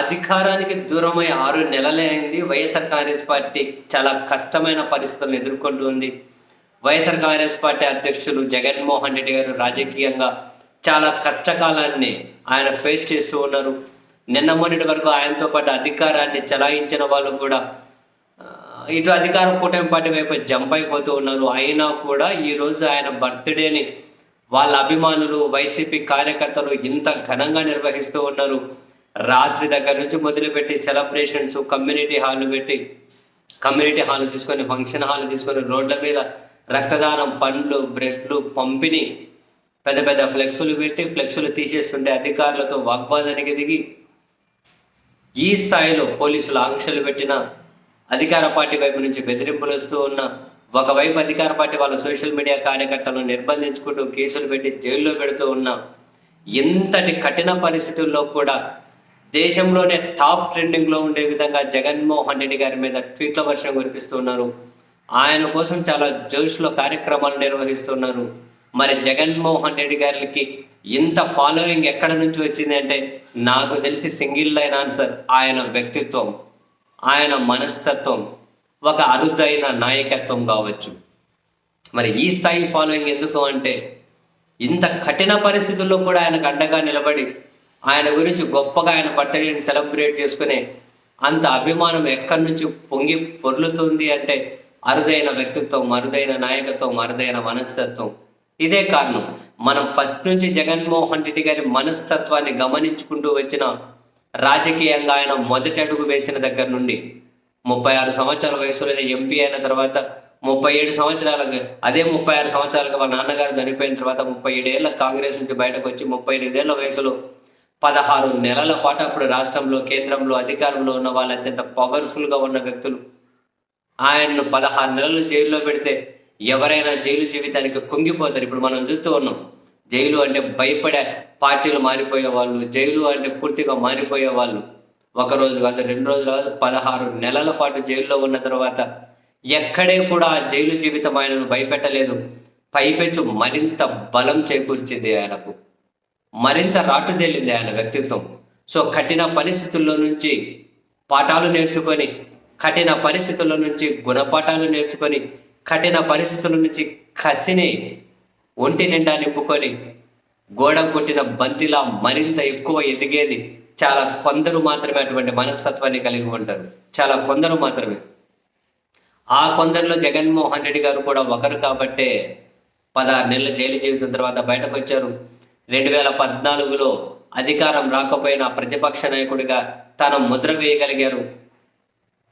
అధికారానికి దూరమై ఆరు నెలలే అయింది. వైఎస్ఆర్ కాంగ్రెస్ పార్టీ చాలా కష్టమైన పరిస్థితులను ఎదుర్కొంటూ ఉంది. వైఎస్ఆర్ కాంగ్రెస్ పార్టీ అధ్యక్షులు జగన్మోహన్ రెడ్డి గారు రాజకీయంగా చాలా కష్టకాలాన్ని ఆయన ఫేస్ చేస్తూ ఉన్నారు. నిన్న మొన్నటి వరకు ఆయనతో పాటు అధికారాన్ని చలాయించిన వాళ్ళు కూడా ఇటు అధికార కూటమి పార్టీ వైపు జంప్ అయిపోతూ ఉన్నారు. అయినా కూడా ఈరోజు ఆయన బర్త్డేని వాళ్ళ అభిమానులు వైసీపీ కార్యకర్తలు ఇంత ఘనంగా నిర్వహిస్తూ ఉన్నారు. రాత్రి దగ్గర నుంచి మొదలుపెట్టి సెలబ్రేషన్స్ కమ్యూనిటీ హాల్ పెట్టి కమ్యూనిటీ హాల్ తీసుకొని ఫంక్షన్ హాల్ తీసుకొని రోడ్ల మీద రక్తదానం పండ్లు బ్రెడ్లు పంపిణీ పెద్ద పెద్ద ఫ్లెక్సులు పెట్టి ఫ్లెక్సులు తీసేస్తుంటే అధికారులతో వాగ్వాదానికి దిగి ఈ స్థాయిలో పోలీసులు ఆంక్షలు పెట్టిన అధికార పార్టీ వైపు నుంచి బెదిరింపులు వస్తూ ఉన్న ఒకవైపు అధికార పార్టీ వాళ్ళ సోషల్ మీడియా కార్యకర్తలను నిర్బంధించుకుంటూ కేసులు పెట్టి జైల్లో పెడుతూ ఉన్న ఇంతటి కఠిన పరిస్థితుల్లో కూడా దేశంలోనే టాప్ ట్రెండింగ్లో ఉండే విధంగా జగన్మోహన్ రెడ్డి గారి మీద ట్వీట్ల వర్షం కురిపిస్తున్నారు ఆయన కోసం చాలా జోష్లో కార్యక్రమాలు నిర్వహిస్తున్నారు. మరి జగన్మోహన్ రెడ్డి గారికి ఇంత ఫాలోయింగ్ ఎక్కడ నుంచి వచ్చింది అంటే నాకు తెలిసి సింగిల్ లైన్ ఆన్సర్ ఆయన వ్యక్తిత్వం ఆయన మనస్తత్వం ఒక అరుదైన నాయకత్వం కావచ్చు. మరి ఈ స్థాయి ఫాలోయింగ్ ఎందుకు అంటే ఇంత కఠిన పరిస్థితుల్లో కూడా ఆయనకు అండగా నిలబడి ఆయన గురించి గొప్పగా ఆయన బర్త్డేని సెలబ్రేట్ చేసుకునే అంత అభిమానం ఎక్కడి నుంచి పొంగి పొర్లుతుంది అంటే అరుదైన వ్యక్తిత్వం అరుదైన నాయకత్వం అరుదైన మనస్తత్వం. ఇదే కారణం. మనం ఫస్ట్ నుంచి జగన్మోహన్ రెడ్డి గారి మనస్తత్వాన్ని గమనించుకుంటూ వచ్చిన రాజకీయంగా ఆయన మొదటి అడుగు వేసిన దగ్గర నుండి ముప్పై ఆరు సంవత్సరాల వయసులో ఎంపీ అయిన తర్వాత ముప్పై ఏడు సంవత్సరాలకు అదే ముప్పై ఆరు సంవత్సరాలకు మా నాన్నగారు చనిపోయిన తర్వాత ముప్పై ఏడేళ్ళ కాంగ్రెస్ నుంచి బయటకు వచ్చి ముప్పై ఎనిమిదేళ్ళ వయసులో పదహారు నెలల పాటు అప్పుడు రాష్ట్రంలో కేంద్రంలో అధికారంలో ఉన్న వాళ్ళు అత్యంత పవర్ఫుల్గా ఉన్న వ్యక్తులు. ఆయన్ను పదహారు నెలలు జైల్లో పెడితే ఎవరైనా జైలు జీవితానికి కుంగిపోతారు. ఇప్పుడు మనం చూస్తూ ఉన్నాం జైలు అంటే భయపడే పార్టీలు మారిపోయే వాళ్ళు జైలు అంటే పూర్తిగా మారిపోయే వాళ్ళు. ఒక రోజు కాదు రెండు రోజులు కాదు పదహారు నెలల పాటు జైల్లో ఉన్న తర్వాత ఎక్కడే కూడా ఆ జైలు జీవితం ఆయనను భయపెట్టలేదు. పైపెచ్చు మరింత బలం చేకూర్చింది ఆయనకు. మరింత రాటుదేలింది ఆయన వ్యక్తిత్వం. సో కఠిన పరిస్థితుల్లో నుంచి పాఠాలు నేర్చుకొని కఠిన పరిస్థితుల నుంచి గుణపాఠాలు నేర్చుకొని కఠిన పరిస్థితుల నుంచి కసిని ఒంటి నిండా నింపుకొని గోడ కొట్టిన బంతిలా మరింత ఎక్కువ ఎదిగేది చాలా కొందరు మాత్రమే అటువంటి మనస్తత్వాన్ని కలిగి ఉంటారు. చాలా కొందరు మాత్రమే. ఆ కొందరిలో జగన్మోహన్ రెడ్డి గారు కూడా ఒకరు కాబట్టే పదహారు నెలల జైలు జీవితం తర్వాత బయటకు వచ్చారు. రెండు వేల పద్నాలుగులో అధికారం రాకపోయినా ప్రతిపక్ష నాయకుడిగా తన ముద్ర వేయగలిగారు.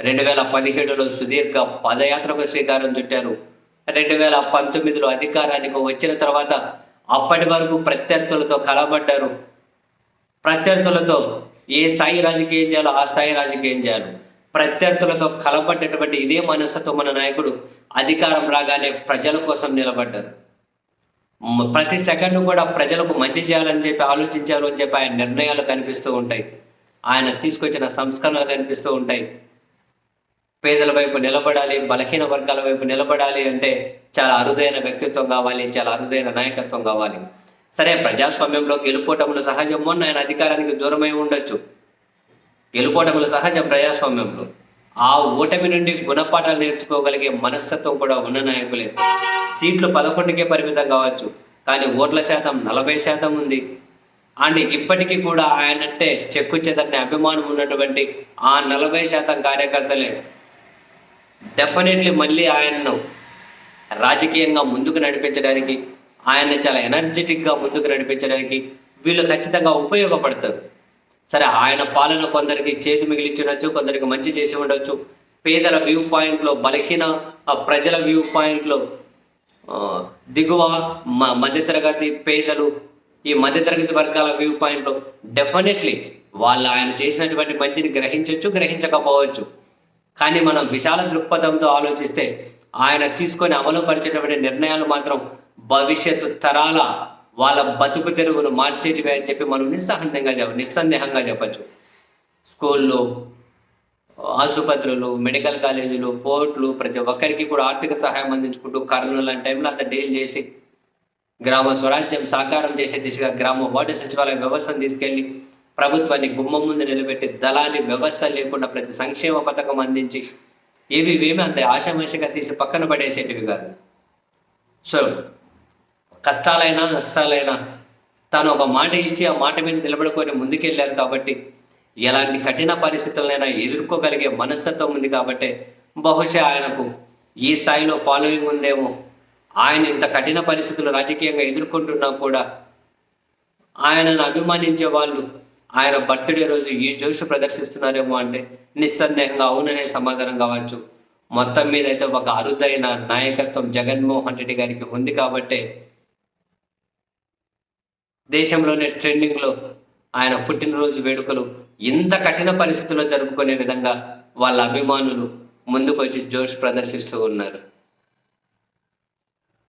రెండు వేల పదిహేడులో సుదీర్ఘ పదయాత్రకు శ్రీకారం చుట్టారు. రెండు వేల పంతొమ్మిదిలో అధికారానికి వచ్చిన తర్వాత అప్పటి వరకు ప్రత్యర్థులతో కలబడ్డారు. ప్రత్యర్థులతో ఏ స్థాయి రాజకీయం చేయాలో ఆ స్థాయి రాజకీయం చేయాలి. ప్రత్యర్థులతో కలబడ్డటువంటి ఇదే మనస్తత్వం మన నాయకుడు అధికారం రాగానే ప్రజల కోసం నిలబడ్డారు. ప్రతి సెకండ్ కూడా ప్రజలకు మంచి చేయాలని చెప్పి ఆలోచించారు అని చెప్పి ఆయన నిర్ణయాలు కనిపిస్తూ ఉంటాయి. ఆయన తీసుకొచ్చిన సంస్కరణలు కనిపిస్తూ ఉంటాయి. పేదల వైపు నిలబడాలి బలహీన వర్గాల వైపు నిలబడాలి అంటే చాలా అరుదైన వ్యక్తిత్వం కావాలి చాలా అరుదైన నాయకత్వం కావాలి. సరే ప్రజాస్వామ్యంలో గెలుపోటములు సహజం మొన్న ఆయన అధికారానికి దూరమై ఉండొచ్చు. గెలుపోటములు సహజం ప్రజాస్వామ్యంలో. ఆ ఓటమి నుండి గుణపాఠాలు నేర్చుకోగలిగే మనస్తత్వం కూడా ఉన్న నాయకులే. సీట్లు పదకొండుకే పరిమితం కావచ్చు కానీ ఓట్ల శాతం నలభై శాతం ఉంది. అండ్ ఇప్పటికీ కూడా ఆయనంటే చెక్కు చెదరని అభిమానం ఉన్నటువంటి ఆ నలభై శాతం కార్యకర్తలే. డెఫినెట్లీ మళ్ళీ ఆయన్ను రాజకీయంగా ముందుకు నడిపించడానికి ఆయన్ని చాలా ఎనర్జెటిక్గా ముందుకు నడిపించడానికి వీళ్ళు ఖచ్చితంగా ఉపయోగపడతారు. సరే ఆయన పాలన కొందరికి చేతి మిగిలించవచ్చు కొందరికి మంచి చేసి ఉండొచ్చు. పేదల వ్యూ పాయింట్లో బలహీన ఆ ప్రజల వ్యూ పాయింట్లో దిగువ మ- మధ్యతరగతి పేదలు ఈ మధ్యతరగతి వర్గాల వ్యూ పాయింట్లో డెఫినెట్లీ వాళ్ళు ఆయన చేసినటువంటి మంచిని గ్రహించవచ్చు గ్రహించకపోవచ్చు. కానీ మనం విశాల దృక్పథంతో ఆలోచిస్తే ఆయన తీసుకొని అమలుపరిచేటువంటి నిర్ణయాలు మాత్రం భవిష్యత్తు తరాల వాళ్ళ బతుకు తెరుగును మార్చేటివి అని చెప్పి మనం నిస్సహంతంగా చెప్ప నిస్సందేహంగా చెప్పచ్చు. స్కూల్లో ఆసుపత్రులు మెడికల్ కాలేజీలు పోర్టులు ప్రతి ఒక్కరికి కూడా ఆర్థిక సహాయం అందించుకుంటూ కర్నూలు లాంటి టైంలో అంత డీల్ చేసి గ్రామ స్వరాజ్యం సాకారం చేసే దిశగా గ్రామ వార్డు సచివాలయ వ్యవస్థను తీసుకెళ్ళి ప్రభుత్వాన్ని గుమ్మం ముందు నిలబెట్టి దళాలి వ్యవస్థ లేకుండా ప్రతి సంక్షేమ పథకం అందించి ఏవి ఏమి అంత ఆశామాషగా తీసి పక్కన పడేసేటివి కాదు. సో కష్టాలైనా నష్టాలైనా తాను ఒక మాట ఇచ్చి ఆ మాట మీద నిలబడుకొని ముందుకెళ్ళారు కాబట్టి ఎలాంటి కఠిన పరిస్థితులైనా ఎదుర్కోగలిగే మనస్తత్వం ఉంది కాబట్టి బహుశా ఆయనకు ఈ స్థాయిలో ఫాలోయింగ్ ఉందేమో. ఆయన ఇంత కఠిన పరిస్థితులు రాజకీయంగా ఎదుర్కొంటున్నా కూడా ఆయనను అభిమానించే వాళ్ళు ఆయన బర్త్డే రోజు ఈ జోష్ ప్రదర్శిస్తున్నారేమో అంటే నిస్సందేహంగా అవుననే సమాధానం కావచ్చు. మొత్తం మీద అయితే ఒక అరుదైన నాయకత్వం జగన్మోహన్ రెడ్డి గారికి ఉంది కాబట్టే దేశంలోనే ట్రెండింగ్లో ఆయన పుట్టినరోజు వేడుకలు ఇంత కఠిన పరిస్థితుల్లో జరుపుకునే విధంగా వాళ్ళ అభిమానులు ముందుకొచ్చి జోష్ ప్రదర్శిస్తూ ఉన్నారు.